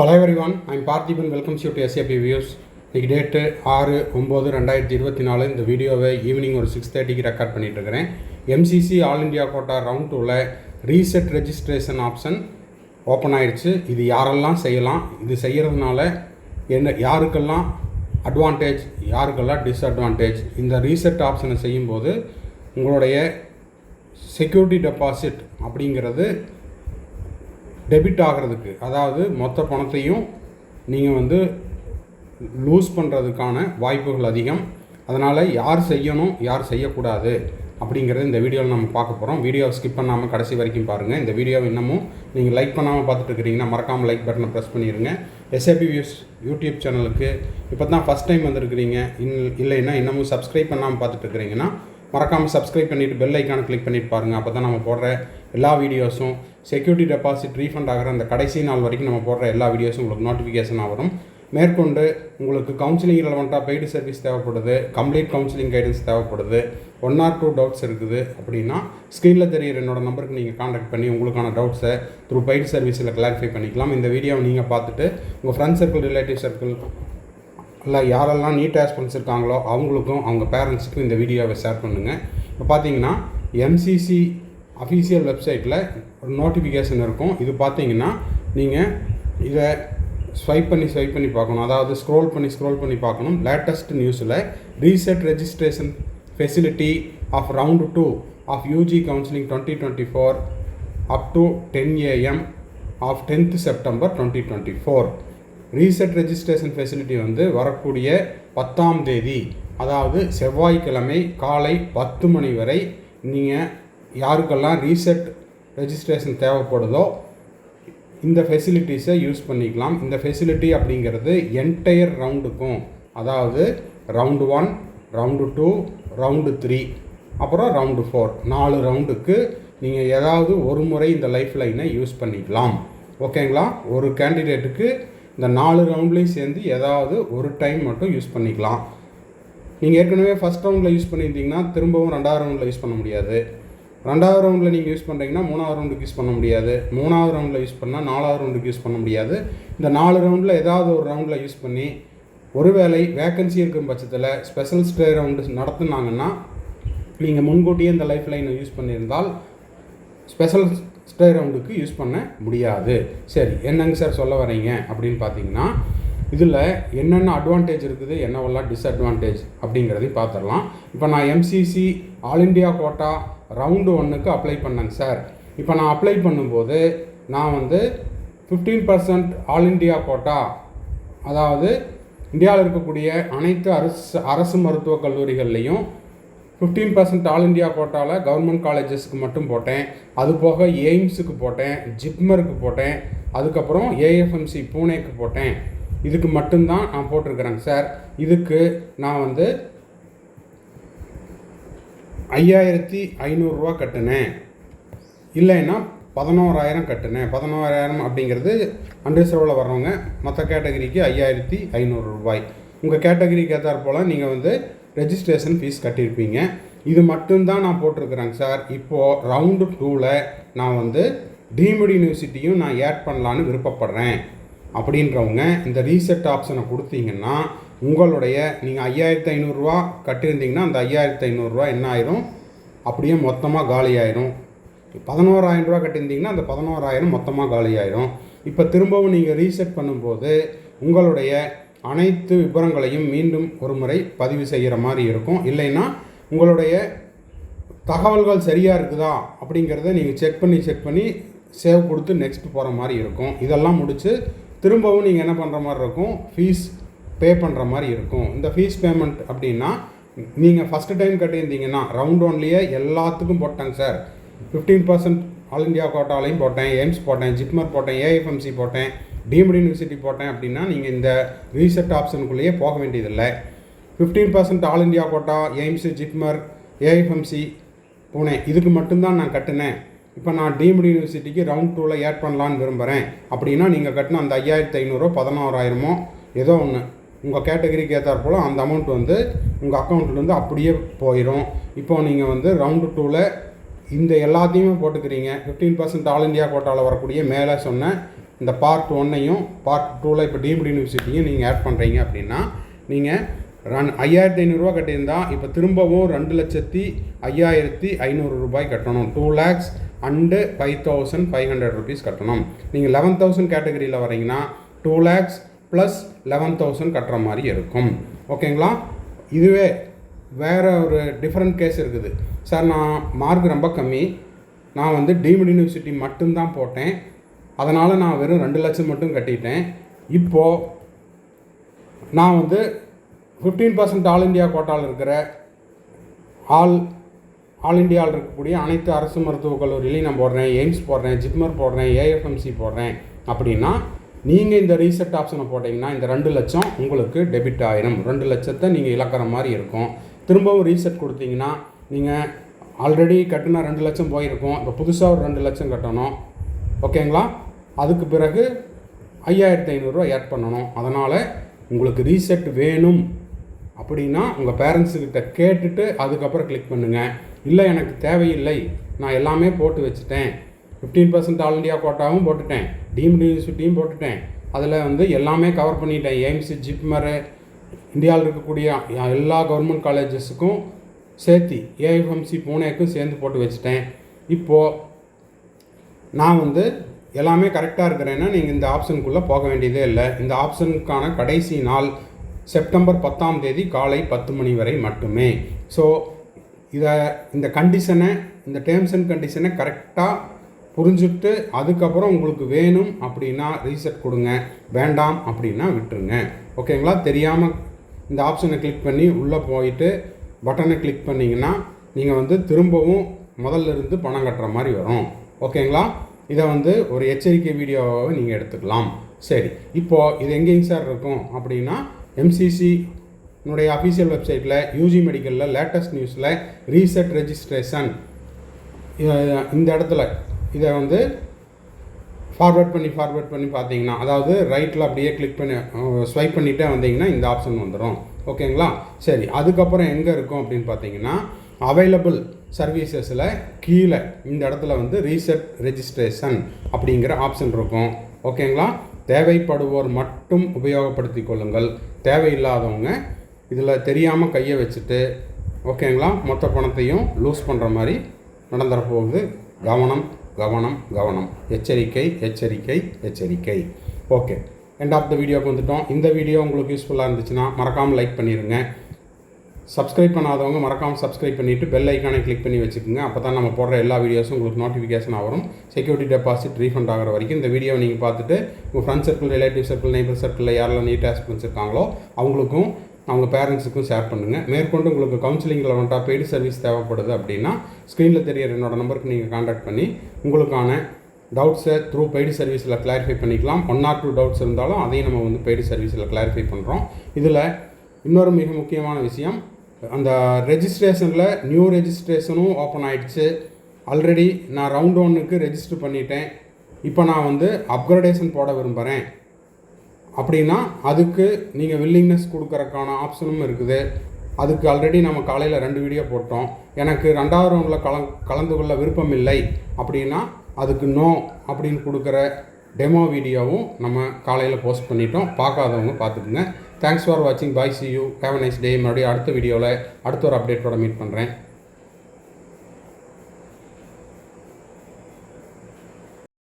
Hello everyone I'm Parthiban welcomes you to SAP views இன்னைக்கு date ஆறு ஒம்பது ரெண்டாயிரத்தி இருபத்தி நாலு. இந்த வீடியோவை ஈவினிங் ஒரு சிக்ஸ் தேர்ட்டிக்கு ரெக்கார்ட் பண்ணிட்டு இருக்கிறேன் MCC all India quota round டூவில் ரீசெட் ரெஜிஸ்ட்ரேஷன் ஆப்ஷன் ஓப்பன் ஆயிடுச்சு இது யாரெல்லாம் செய்யலாம்? இது செய்கிறதுனால என்ன யாருக்கெல்லாம் அட்வான்டேஜ் யாருக்கெல்லாம் டிஸ்அட்வான்டேஜ் இந்த ரீசெட் ஆப்ஷனை செய்யும்போது உங்களுடைய செக்யூரிட்டி டெபாசிட் அப்படிங்கிறது டெபிட் ஆகிறதுக்கு. அதாவது மொத்த பணத்தையும் நீங்கள் வந்து லூஸ் பண்ணுறதுக்கான வாய்ப்புகள் அதிகம். அதனால் யார் செய்யணும் யார் செய்யக்கூடாது அப்படிங்கிறத இந்த வீடியோவில் நம்ம பார்க்க போகிறோம் வீடியோவை ஸ்கிப் பண்ணாமல் கடைசி வரைக்கும் பாருங்கள் இந்த வீடியோவை இன்னமும் நீங்கள் லைக் பண்ணாமல் பார்த்துட்டு இருக்கிறீங்கன்னா மறக்காமல் லைக் பட்டனை ப்ரெஸ் பண்ணிடுங்க எஸ்ஏபி வியூஸ் யூடியூப் சேனலுக்கு இப்போ தான் ஃபஸ்ட் டைம் வந்திருக்கிறீங்க. இன் இல்லைன்னா இன்னமும் சப்ஸ்கிரைப் பண்ணாமல் பார்த்துட்டு இருக்கிறீங்கன்னா மறக்காமல் சப்ஸ்கிரைப் பண்ணிவிட்டு பெல் ஐக்கானை கிளிக் பண்ணிட்டு பாருங்கள் அப்போ தான் நம்ம போடுற எல்லா வீடியோஸும் செக்யூரிட்டி டெபாசிட் ரீஃபண்ட் ஆகிற அந்த கடைசி நாள் வரைக்கும் நம்ம போடுற எல்லா வீடியோஸும் உங்களுக்கு நோட்டிஃபிகேஷனாக வரும். மேற்கொண்டு உங்களுக்கு கவுன்சிலிங் ரெலவெண்ட்டாக பெய்டு சர்வீஸ் தேவைப்படுது கம்ப்ளீட் கவுன்சிலிங் கைடன்ஸ் தேவைப்படுது ஒன் ஆர் டூ டவுட்ஸ் இருக்குது அப்படின்னா ஸ்க்ரீனில் தெரியிற என்னோடய நம்பருக்கு நீங்கள் காண்டாக்ட் பண்ணி உங்களுக்கான டவுட்ஸை த்ரூ பெய்டு சர்வீஸில் கிளாரிஃபை பண்ணிக்கலாம். இந்த வீடியோவை நீங்கள் பார்த்துட்டு உங்கள் ஃப்ரெண்ட் சர்க்கிள் ரிலேட்டிவ் சர்க்கிள் இல்லை யாரெல்லாம் நீட் ஆஸ்பன்ஸ் இருக்காங்களோ அவங்களுக்கும் அவங்க பேரண்ட்ஸுக்கும் இந்த வீடியோவை ஷேர் பண்ணுங்கள் இப்போ பார்த்தீங்கன்னா எம்சிசி அஃபீஷியல் வெப்சைட்டில் ஒரு நோட்டிஃபிகேஷன் இருக்கும். இது பார்த்தீங்கன்னா நீங்கள் இதை ஸ்வைப் பண்ணி ஸ்வைப் பண்ணி பார்க்கணும். அதாவது ஸ்க்ரோல் பண்ணி ஸ்க்ரோல் பண்ணி பார்க்கணும். லேட்டஸ்ட் நியூஸில் reset registration facility of round two of UG counselling twenty twenty four up to ten AM of tenth September twenty twenty four reset registration facility வந்து வரக்கூடிய பத்தாம் தேதி அதாவது செவ்வாய்க்கிழமை காலை பத்து மணி வரை நீங்கள் யாருக்கெல்லாம் ரீசெட் ரெஜிஸ்ட்ரேஷன் தேவைப்படுதோ இந்த ஃபெசிலிட்டிஸை யூஸ் பண்ணிக்கலாம். இந்த ஃபெசிலிட்டி அப்படிங்கிறது என்டையர் ரவுண்டுக்கும் அதாவது round one round two round three அப்புறம் ரவுண்டு ஃபோர் நாலு ரவுண்டுக்கு நீங்கள் ஏதாவது ஒரு முறை இந்த லைஃப் லைனை யூஸ் பண்ணிக்கலாம். ஓகேங்களா ஒரு கேண்டிடேட்டுக்கு இந்த நாலு ரவுண்ட்லேயும் சேர்ந்து ஏதாவது ஒரு டைம் மட்டும் யூஸ் பண்ணிக்கலாம். நீங்கள் ஏற்கனவே ஃபஸ்ட் ரவுண்டில் யூஸ் பண்ணியிருந்தீங்கன்னா திரும்பவும் ரெண்டாவது ரவுண்டில் யூஸ் பண்ண முடியாது. ரெண்டாவது ரவுண்டில் நீங்கள் யூஸ் பண்ணுறீங்கன்னா மூணாவது ரவுண்டுக்கு யூஸ் பண்ண முடியாது. மூணாவது ரவுண்டில் யூஸ் பண்ணால் நாலாவது ரவுண்டுக்கு யூஸ் பண்ண முடியாது. இந்த நாலு ரவுண்டில் ஏதாவது ஒரு ரவுண்டில் யூஸ் பண்ணி ஒருவேளை வேக்கன்சி இருக்கும் பட்சத்தில் ஸ்பெஷல் ஸ்டே ரவுண்டு நடத்துனாங்கன்னா நீங்கள் முன்கூட்டியே இந்த லைஃப் லைனை யூஸ் பண்ணியிருந்தால் ஸ்பெஷல் ஸ்டே ரவுண்டுக்கு யூஸ் பண்ண முடியாது. சரி என்னங்க சார் சொல்ல வரீங்க அப்படின்னு பார்த்தீங்கன்னா இதில் என்னென்ன அட்வான்டேஜ் இருக்குது என்னவெல்லாம் டிஸ்அட்வான்டேஜ் அப்படிங்கிறதையும் பார்த்துடலாம். இப்போ நான் MCC all India quota round ஒன்றுக்கு அப்ளை பண்ணேங்க சார் இப்போ நான் அப்ளை பண்ணும்போது நான் வந்து fifteen percent all India quota அதாவது இந்தியாவில் இருக்கக்கூடிய அனைத்து அரசு அரசு மருத்துவக் கல்லூரிகள்லேயும் ஃபிஃப்டீன் பர்சன்ட் ஆல் இண்டியா கோட்டாவில் கவர்மெண்ட் காலேஜஸ்க்கு மட்டும் போட்டேன். அது போக எய்ம்ஸுக்கு போட்டேன் ஜிப்மருக்கு போட்டேன். அதுக்கப்புறம் ஏஎஃப்எம்சி பூனேக்கு போட்டேன். இதுக்கு மட்டும்தான் நான் போட்டிருக்கிறேங்க சார். இதுக்கு நான் வந்து ஐயாயிரத்தி ஐநூறுரூவா கட்டினேன். இல்லைன்னா பதினோராயிரம் கட்டினேன். பதினோராயிரம் அப்படிங்கிறது அன்ரிசர்வில் வர்றவங்க மற்ற கேட்டகரிக்கு ஐயாயிரத்தி ஐநூறு ரூபாய். உங்கள் கேட்டகரிக்கு ஏற்றாற் போல் நீங்கள் வந்து ரெஜிஸ்ட்ரேஷன் ஃபீஸ் கட்டியிருப்பீங்க. இது மட்டும்தான் நான் போட்டிருக்கிறேங்க சார். இப்போது ரவுண்டு டூவில் நான் வந்து டீம்டு யூனிவர்சிட்டியும் நான் ஆட் பண்ணலான்னு விருப்பப்படுறேன். அப்படின்றவங்க இந்த ரீசெட் ஆப்ஷனை கொடுத்தீங்கன்னா உங்களுடைய நீங்கள் ஐயாயிரத்து ஐநூறுரூவா கட்டியிருந்தீங்கன்னா அந்த ஐயாயிரத்து ஐநூறுரூவா என்ன ஆயிரும்? அப்படியே மொத்தமாக காலி ஆயிரும். பதினோராயிரம் ரூபா கட்டியிருந்தீங்கன்னா அந்த பதினோராயிரம் மொத்தமாக காலி ஆயிரும். இப்போ திரும்பவும் நீங்கள் ரீசெட் பண்ணும்போது உங்களுடைய அனைத்து விவரங்களையும் மீண்டும் ஒரு முறை பதிவு செய்கிற மாதிரி இருக்கும். இல்லைன்னா உங்களுடைய தகவல்கள் சரியாக இருக்குதா அப்படிங்கிறத நீங்கள் செக் பண்ணி செக் பண்ணி சேவ் கொடுத்து நெக்ஸ்ட் போகிற மாதிரி இருக்கும். இதெல்லாம் முடித்து திரும்பவும் நீங்கள் என்ன பண்ணுற மாதிரி இருக்கும்? ஃபீஸ் பே பண்ணுற மாதிரி இருக்கும். இந்த ஃபீஸ் பேமெண்ட் அப்படின்னா நீங்கள் ஃபஸ்ட்டு டைம் கட்டியிருந்தீங்கன்னா ரவுண்ட் ஒன்லேயே எல்லாத்துக்கும் போட்டாங்க sir. Fifteen percent all India கோட்டாலையும் போட்டேன் எய்ம்ஸ் போட்டேன் ஜிப்மர் போட்டேன் ஏஎஃப்எம்சி போட்டேன் டீம்டு யூனிவர்சிட்டி போட்டேன் அப்படின்னா நீங்கள் இந்த ரீசெட் ஆப்ஷனுக்குள்ளேயே போக வேண்டியதில்லை. Fifteen percent all India quota AIIMS JIPMER AFMC Pune இதுக்கு மட்டும்தான் நான் கட்டினேன். இப்போ நான் டீம்டு யூனிவர்சிட்டிக்கு ரவுண்ட் டூவில் ஆட் பண்ணலான்னு விரும்புகிறேன் அப்படின்னா நீங்கள் கட்டின அந்த ஐயாயிரத்து ஐநூறுரூவா பதினோராயிரமோ ஏதோ ஒன்று உங்கள் கேட்டகரிக்கு ஏற்றாற் போல் அந்த அமௌண்ட் வந்து உங்கள் அக்கௌண்ட்லேருந்து அப்படியே போயிடும் இப்போ நீங்கள் வந்து ரவுண்டு டூவில் இந்த எல்லாத்தையுமே போட்டுக்கிறீங்க. ஃபிஃப்டீன் பர்சன்ட் ஆல் இண்டியா கோட்டாவில் வரக்கூடிய மேலே சொன்ன இந்த பார்ட் ஒன்னையும் பார்ட் டூவில் இப்போ டீம்டு யூனிவர்சிட்டியும் நீங்கள் ஆட் பண்ணுறீங்க அப்படின்னா நீங்கள் ரன் ஐயாயிரத்தி ஐநூறுரூவா கட்டியிருந்தால் இப்போ திரும்பவும் ரெண்டு லட்சத்தி ஐயாயிரத்தி ஐநூறு ரூபாய் கட்டணும். Two lakhs and five thousand five hundred rupees கட்டணும். நீங்கள் லெவன் தௌசண்ட் கேட்டகரியில் வரீங்கன்னா two lakhs plus eleven thousand கட்டுற மாதிரி இருக்கும். ஓகேங்களா? இதுவே வேறு ஒரு டிஃப்ரெண்ட் கேஸ் இருக்குது. சார் நான் மார்க் ரொம்ப கம்மி. நான் வந்து டீம்டு யூனிவர்சிட்டி மட்டும்தான் போட்டேன். அதனால் நான் வெறும் ரெண்டு லட்சம் மட்டும் கட்டிட்டேன். இப்போது நான் வந்து ஃபிஃப்டீன் பர்சன்ட் ஆல் இந்தியா கோட்டாவில் இருக்கிற ஆல் ஆல் இந்தியாவில் இருக்கக்கூடிய அனைத்து அரசு மருத்துவக் கல்லூரியிலையும் நான் போடுறேன் எய்ம்ஸ் போடுறேன் ஜிப்மர் போடுறேன் ஏஎஃப்எம்சி போடுறேன். அப்படின்னா நீங்கள் இந்த ரீசெட் ஆப்ஷனை போட்டிங்கன்னா இந்த ரெண்டு லட்சம் உங்களுக்கு டெபிட் ஆயிரும். ரெண்டு லட்சத்தை நீங்கள் இழக்கிற மாதிரி இருக்கும். திரும்பவும் ரீசெட் கொடுத்தீங்கன்னா நீங்கள் ஆல்ரெடி கட்டின ரெண்டு லட்சம் போயிருக்கும். இப்போ புதுசாக ஒரு ரெண்டு லட்சம் கட்டணும். ஓகேங்களா? அதுக்கு பிறகு ஐயாயிரத்தி ஐநூறுரூவா ஆட் பண்ணணும். அதனால் உங்களுக்கு ரீசெட் வேணும். அப்படின்னா உங்கள் பேரண்ட்ஸுக்கிட்ட கேட்டுட்டு அதுக்கப்புறம் கிளிக் பண்ணுங்கள் இல்லை எனக்கு தேவையில்லை. நான் எல்லாமே போட்டு வச்சுட்டேன். ஃபிஃப்டீன் பர்சன்ட் ஆல் இண்டியா கோட்டாவும் போட்டுட்டேன். டீம்டு யூனிவர்சிட்டியும் போட்டுட்டேன். அதில் வந்து எல்லாமே கவர் பண்ணிட்டேன். எய்ம்ஸு ஜிப்மரு இந்தியாவில் இருக்கக்கூடிய எல்லா கவர்மெண்ட் காலேஜஸுக்கும் சேர்த்து ஏஎஃப்எம்சி பூனேக்கும் சேர்ந்து போட்டு வச்சுட்டேன். இப்போது நான் வந்து எல்லாமே கரெக்டாக இருக்கிறேன்னா நீங்கள் இந்த ஆப்ஷனுக்குள்ளே போக வேண்டியதே இல்லை. இந்த ஆப்ஷனுக்கான கடைசி நாள் செப்டம்பர் பத்தாம் தேதி காலை பத்து மணி வரை மட்டுமே. ஸோ இதை இந்த கண்டிஷனை இந்த டேர்ம்ஸ் அண்ட் கண்டிஷனை கரெக்டாக புரிஞ்சுட்டு அதுக்கப்புறம் உங்களுக்கு வேணும் அப்படின்னா ரீசெட் கொடுங்க. வேண்டாம் அப்படின்னா விட்டுருங்க. ஓகேங்களா? தெரியாமல் இந்த ஆப்ஷனை கிளிக் பண்ணி உள்ளே போயிட்டு பட்டனை கிளிக் பண்ணிங்கன்னா நீங்கள் வந்து திரும்பவும் முதல்ல இருந்து பணம் கட்டுற மாதிரி வரும். ஓகேங்களா? இதை வந்து ஒரு எச்சரிக்கை வீடியோவாக நீங்கள் எடுத்துக்கலாம். சரி. இப்போது இது எங்கேங்க சார் இருக்கும் அப்படின்னா எம்சிசி என்னுடைய அஃபீஷியல் வெப்சைட்டில் யூஜி மெடிக்கலில் லேட்டஸ்ட் நியூஸில் ரீசெட் ரெஜிஸ்ட்ரேஷன் இந்த இடத்துல இதை வந்து ஃபார்வேர்ட் பண்ணி ஃபார்வேர்ட் பண்ணி பார்த்தீங்கன்னா அதாவது ரைட்டில் அப்படியே கிளிக் பண்ணி ஸ்வைப் பண்ணிகிட்டே வந்தீங்கன்னா இந்த ஆப்ஷன் வந்துடும் ஓகேங்களா சரி அதுக்கப்புறம் எங்கே இருக்கும் அப்படின்னு பார்த்தீங்கன்னா அவைலபிள் சர்வீசஸில் கீழே இந்த இடத்துல வந்து ரீசெட் ரெஜிஸ்ட்ரேஷன் அப்படிங்கிற ஆப்ஷன் இருக்கும். ஓகேங்களா தேவைப்படுவோர் மட்டும் உபயோகப்படுத்தி கொள்ளுங்கள். தேவையில்லாதவங்க இதில் தெரியாமல் கையை வச்சுட்டு ஓகேங்களா? மொத்த பணத்தையும் லூஸ் பண்ணுற மாதிரி நடந்துற போகுது. கவனம் கவனம் கவனம். எச்சரிக்கை எச்சரிக்கை எச்சரிக்கை. ஓகே. எண்ட் ஆஃப் த வீடியோக்கு வந்துட்டோம். இந்த வீடியோ உங்களுக்கு யூஸ்ஃபுல்லாக இருந்துச்சுன்னா மறக்காமல் லைக் பண்ணிடுங்க சப்ஸ்கிரைப் பண்ணாதவங்க மறக்காமல் சப்ஸ்கிரைப் பண்ணிவிட்டு பெல் ஐக்கானை கிளிக் பண்ணி வச்சுக்கோங்க. அப்போ தான் நம்ம போடுற எல்லா வீடியோஸும் உங்களுக்கு நோட்டிஃபிகேஷன் வரும். செக்யூரிட்டி டெபாசிட் ரீஃபண்ட் ஆகிற வரைக்கும் இந்த வீடியோவை நீங்கள் பார்த்துட்டு உங்கள் friend circle relative circle neighbour சர்க்கிளில் யாரெல்லாம் நீட் ஆஸ்பிரன்ஸ் இருக்காங்களோ அவங்களுக்கும் அவங்க பேரண்ட்ஸுக்கும் ஷேர் பண்ணுங்கள் மேற்கொண்டு உங்களுக்கு கவுன்சிலிங்கில் வந்துட்டா பெய்டு சர்வீஸ் தேவைப்படுது அப்படின்னா ஸ்க்ரீனில் தெரியற என்னோடய நம்பருக்கு நீங்கள் காண்டாக்ட் பண்ணி உங்களுக்கான டவுட்ஸை த்ரூ பெய்டு சர்வீஸில் கிளாரிஃபை பண்ணிக்கலாம். ஒன் ஆர் டூ டவுட்ஸ் இருந்தாலும் அதையும் நம்ம வந்து பெய்டு சர்வீஸில் கிளாரிஃபை பண்ணுறோம் இதில் இன்னொரு மிக முக்கியமான விஷயம் அந்த ரெஜிஸ்ட்ரேஷனில் நியூ ரெஜிஸ்ட்ரேஷனும் ஓப்பன் ஆகிடுச்சு ஆல்ரெடி நான் ரவுண்ட் ஒன்னுக்கு ரெஜிஸ்டர் பண்ணிட்டேன். இப்போ நான் வந்து அப்கிரடேஷன் போட விரும்புகிறேன் அப்படின்னா அதுக்கு நீங்கள் வில்லிங்னஸ் கொடுக்குறக்கான ஆப்ஷனும் இருக்குது. அதுக்கு ஆல்ரெடி நம்ம காலையில் ரெண்டு வீடியோ போட்டோம். எனக்கு ரெண்டாவது ரவுண்டில் கல கலந்து கொள்ள விருப்பம் இல்லை. அப்படின்னா அதுக்கு நோ அப்படின்னு கொடுக்குற டெமோ வீடியோவும் நம்ம காலையில் போஸ்ட் பண்ணிட்டோம். பார்க்காதவங்க பார்த்துக்குங்க. தேங்க்ஸ் ஃபார் வாட்சிங் bye see you have nice day மறுபடியும் அடுத்த வீடியோவில் அடுத்த ஒரு அப்டேட்டோட மீட் பண்ணுறேன்